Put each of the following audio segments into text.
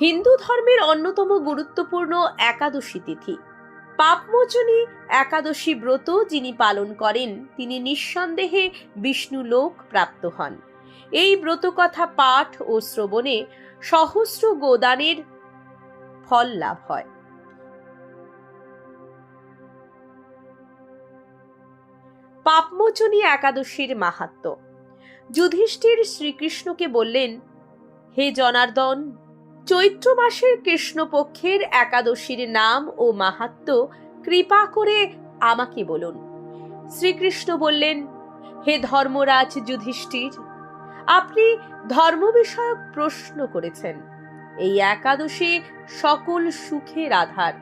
হিন্দু ধর্মের অন্যতম গুরুত্বপূর্ণ একাদশী তিথি। পাপমোচনী একাদশী ব্রত যিনি পালন করেন, তিনি নিঃসন্দেহে বিষ্ণু লোক প্রাপ্ত হন। এই ব্রতকথা পাঠ ও শ্রবণে সহস্র গোদানের ফল লাভ হয়। পাপমোচনী একাদশীর মাহাত্ম্য। যুধিষ্ঠির শ্রীকৃষ্ণকে বললেন, হে জনার্দন চৈত্র মাসের কৃষ্ণপক্ষের একাদশীর নাম ও মাহাত্ম্য কৃপা করে আমাকে বলুন। শ্রীকৃষ্ণ বললেন, হে ধর্মরাজ যুধিষ্ঠির, আপনি ধর্ম বিষয়ক প্রশ্ন করেছেন। এই একাদশী সকল সুখের আধার।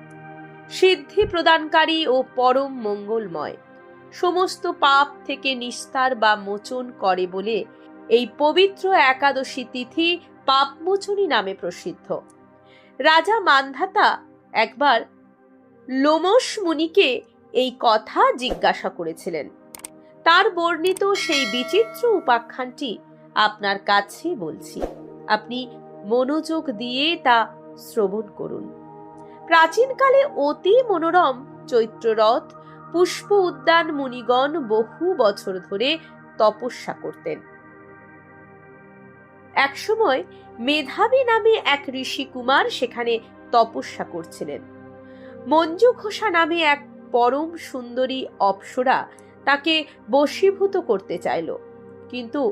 সিদ্ধি প্রদানকারী ও পরম মঙ্গলময়। সমস্ত পাপ থেকে নিস্তার বা মোচন করে বলে এই পবিত্র একাদশী তিথি পাপমোচনী নামে প্রসিদ্ধ। রাজা মান্ধাতা একবার লোমস মুনিকে এই কথা জিজ্ঞাসা করেছিলেন। তার বর্ণিত সেই বিচিত্র উপাখ্যানটি আপনার কাছে বলছি। আপনি মনোযোগ দিয়ে তা শ্রবণ করুন। প্রাচীনকালে অতি মনোরম চৈত্ররথ পুষ্প উদ্যান মুনিগণ বহু বছর ধরে তপস্যা করতেন। একসময় মেধাবী নামে এক ঋষি কুমার সেখানে তপস্যা করছিলেন। মঞ্জু ঘোষা নামে এক পরম সুন্দরী অপ্সরা তাকে বশীভূত করতে চাইল। কিন্তু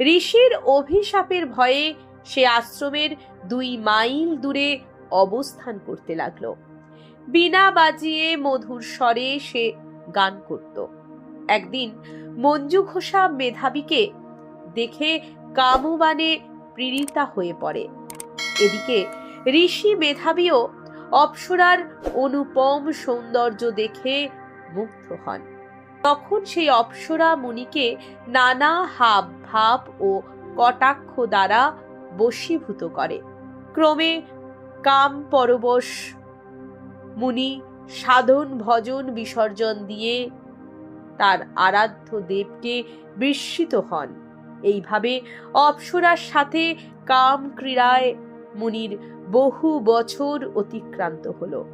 ঋষির অভিশাপের ভয়ে সে আশ্রমের দুই মাইল দূরে অবস্থান করতে লাগল। বিনা বাজিয়ে মধুর স্বরে সে গান করত। একদিন মঞ্জু ঘোষা মেধাবীকে দেখে কামবানে প্রেরিতা হয়ে পড়ে। এদিকে ঋষি মেধাবীও অপ্সরার অনুপম সৌন্দর্য দেখে মুগ্ধ হন। তখন সেই অপ্সরা মুনিকে নানা হাব ভাব ও কটাক্ষ দ্বারা বশীভূত করে। ক্রমে কাম পরবশ মুনি সাধন ভজন বিসর্জন দিয়ে তার আরাধ্য দেবকে বিস্মিত হন। এইভাবে অপ্সরার সাথে কাম ক্রীড়ায় মুনির বহু বছর অতিক্রান্ত হল।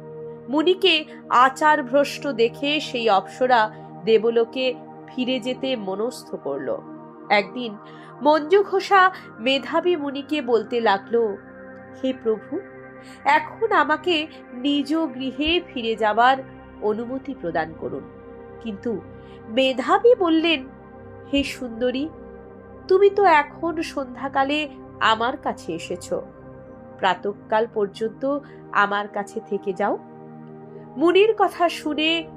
মুনিকে আচার ভ্রষ্ট দেখে সেই অপ্সরা দেবলোকে ফিরে যেতে মনস্থ করল। একদিন মঞ্জু ঘোষা মেধাবী মুনিকে বলতে লাগল, হে প্রভু, এখন আমাকে নিজ গৃহে ফিরে যাবার অনুমতি প্রদান করুন। কিন্তু মেধাবী বললেন, হে সুন্দরী তুমি তো এখন সন্ধ্যাকালে আমার কাছে এসেছ। প্রাতকাল পর্যন্ত আমার কাছে থেকে যাও। মুনির কথা শুনে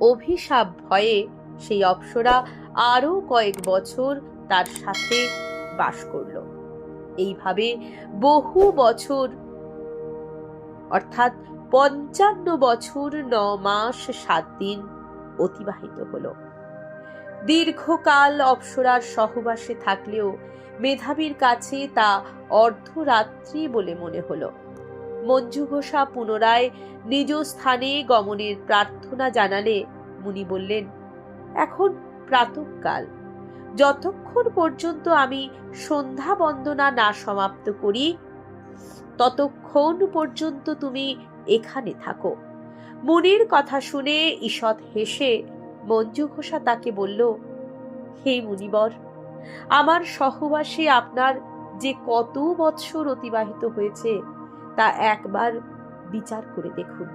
অভিশাপ ভয়ে সেই অপ্সরা আরও কয়েক বছর তার সাথে বাস করল। এইভাবে বহু বছর, অর্থাৎ পঞ্চান্ন বছর, ন মাস, সাত দিন অতিবাহিত হলো। দীর্ঘকাল অপ্সরার সহবাসে থাকলেও মেধাবীর কাছে তা অর্ধরাত্রি বলে মনে হলো। মঞ্জু ঘোষা পুনরায় নিজ স্থানে গমনের প্রার্থনা জানালে মুনি বললেন, এখন প্রাতকাল। যতক্ষণ পর্যন্ত আমি সন্ধ্যা বন্দনা না সমাপ্ত করি, ততক্ষণ পর্যন্ত তুমি এখানে থাকো। মুনির কথা শুনে ঈষৎ হেসে মঞ্জু ঘোষা তাকে বলল, হে মুনিবর, আমার সহবাসে আপনার যে কত বৎসর অতিবাহিত হয়েছে, তা একবার বিচার করে দেখুন।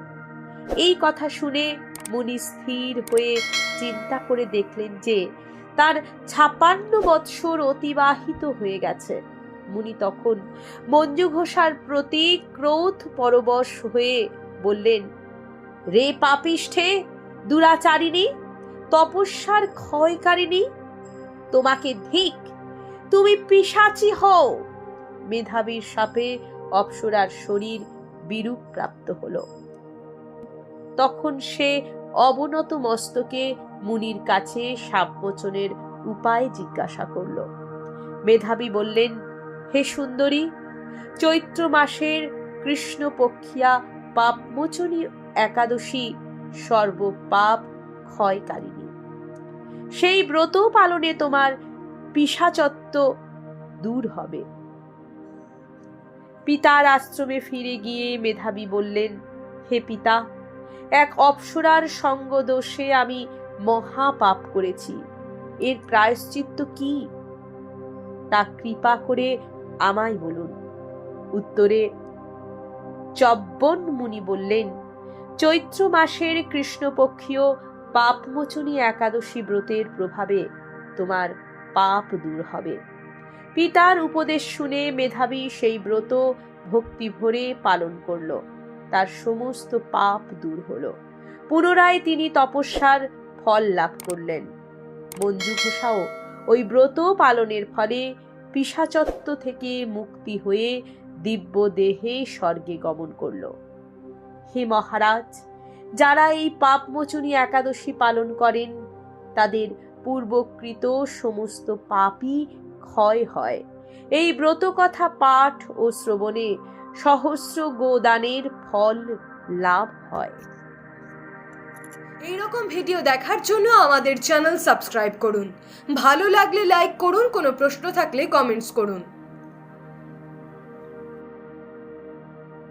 এই কথা শুনে মুনি স্থির হয়ে চিন্তা করে দেখলেন যে, তার ছাপান্ন বৎসর অতিবাহিত হয়ে গেছে। মুনি তখন মঞ্জু ঘোষার প্রতি ক্রোধ পরবশ হয়ে বললেন, রে পাপিষ্ঠে, দুরাচারিণী তপস্যার ক্ষয়কারিণী? তোমাকে ধিক তুমি পিসাচি হও। মেধাবীর সাপে অপ্সরার শরীর বিরূপ প্রাপ্ত হল। তখন সে অবনত মস্তকে মুনির কাছে সাপমোচনের উপায় জিজ্ঞাসা করল। মেধাবী বললেন, হে সুন্দরী, চৈত্র মাসের কৃষ্ণপক্ষিয়া পাপমোচনী একাদশী সর্বপাপ ক্ষয়কারিণী। সেই ব্রত পালনে তোমার পিসাচত্ব দূর হবে। পিতার আশ্রমে ফিরে গিয়ে মেধাবী বললেন, হে পিতা, এক অপ্সরার সঙ্গ দোষে আমি মহা পাপ করেছি। এর প্রায়শ্চিত্ত কি? তা কৃপা করে আমায় বলুন। উত্তরে চব্বন মুনি বললেন, চৈত্র মাসের কৃষ্ণপক্ষীয় পাপমোচনী একাদশী ব্রতের প্রভাবে তোমার পাপ দূর হবে। পিতার উপদেশ শুনে মেধাবী সেই ব্রত ভক্তি ভরে পালন করল। তার সমস্ত পাপ দূর হলো। পুনরায় তিনি তপস্যার ফল লাভ করলেন। মঞ্জু ঘোষাও ওই ব্রত পালনের ফলে পিসাচত্ব থেকে মুক্তি হয়ে দিব্য দেহে স্বর্গে গমন করল। হে মহারাজ! যারা এই পাপমোচনী একাদশী পালন করেন, তাদের পূর্বকৃত সমস্ত পাপই ক্ষয় হয়। এই ব্রত কথা পাঠ ও শ্রবণে সহস্র গোদানের ফল লাভ হয়। এইরকম ভিডিও দেখার জন্য আমাদের চ্যানেল সাবস্ক্রাইব করুন। ভালো লাগলে লাইক করুন, কোনো প্রশ্ন থাকলে কমেন্টস করুন।